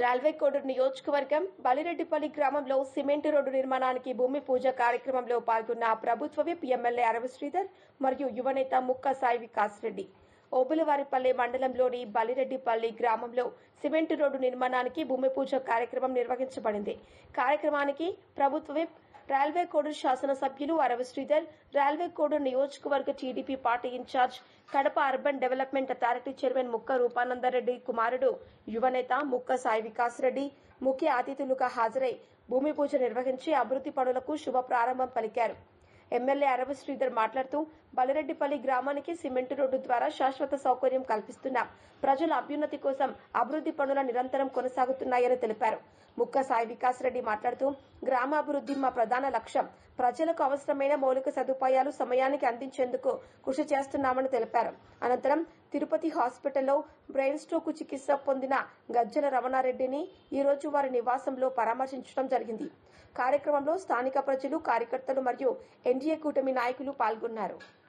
Railway నియోజకవర్గం బలిరెడ్డిపల్లి గ్రామంలో cement road నిర్మాణానికి భూమి పూజ కార్యక్రమంలో పాల్గొన్న ప్రభుత్వ విప్ ఎమ్మెల్యే అరవ శ్రీధర్ మరియు యువనేత ముక్క సాయి వికాస్ రెడ్డి. ఓబులవారిపల్లె మండలంలోని బలిరెడ్డిపల్లి గ్రామంలో సిమెంట్ రోడ్డు నిర్మాణానికి భూమి పూజ కార్యక్రమం నిర్వహించబడింది. కార్యక్రమానికి ప్రభుత్వ విప్ రైల్వే కోడూరు శాసనసభ్యులు అరవి శ్రీధర్ రైల్వే కోడూరు నియోజకవర్గ TDP party incharge Kadapa urban development authority chairman Mukka Rupananda Reddy కుమారుడు యువనేత ముక్క సాయి వికాస్ రెడ్డి ముఖ్య అతిథులుగా హాజరై భూమి పూజ నిర్వహించి అభివృద్ది పనులకు శుభ ప్రారంభం పలికారు. ఎమ్మెల్యే అరవ శ్రీధర్ మాట్లాడుతూ బలిరెడ్డిపల్లి గ్రామానికి సిమెంట్ రోడ్డు ద్వారా శాశ్వత సౌకర్యం కల్పిస్తున్నాం ప్రజల అభ్యున్నతి కోసం అభివృద్ది పనుల నిరంతరం కొనసాగుతున్నాయని తెలిపారు. ముక్క సాయి వికాస్ రెడ్డి మాట్లాడుతూ గ్రామాభివృద్ది మా ప్రధాన లక్ష్యం. ప్రజలకు అవసరమైన మౌలిక సదుపాయాలు సమయానికి అందించేందుకు కృషి చేస్తున్నామని తెలిపారు. అనంతరం తిరుపతి హాస్పిటల్లో బ్రెయిన్ స్ట్రోక్ చికిత్స పొందిన గజ్జల రమణారెడ్డిని ఈరోజు వారి నివాసంలో పరామర్శించడం జరిగింది. కార్యక్రమంలో స్థానిక ప్రజలు కార్యకర్తలు మరియు ఎన్డీఏ కూటమి నాయకులు పాల్గొన్నారు.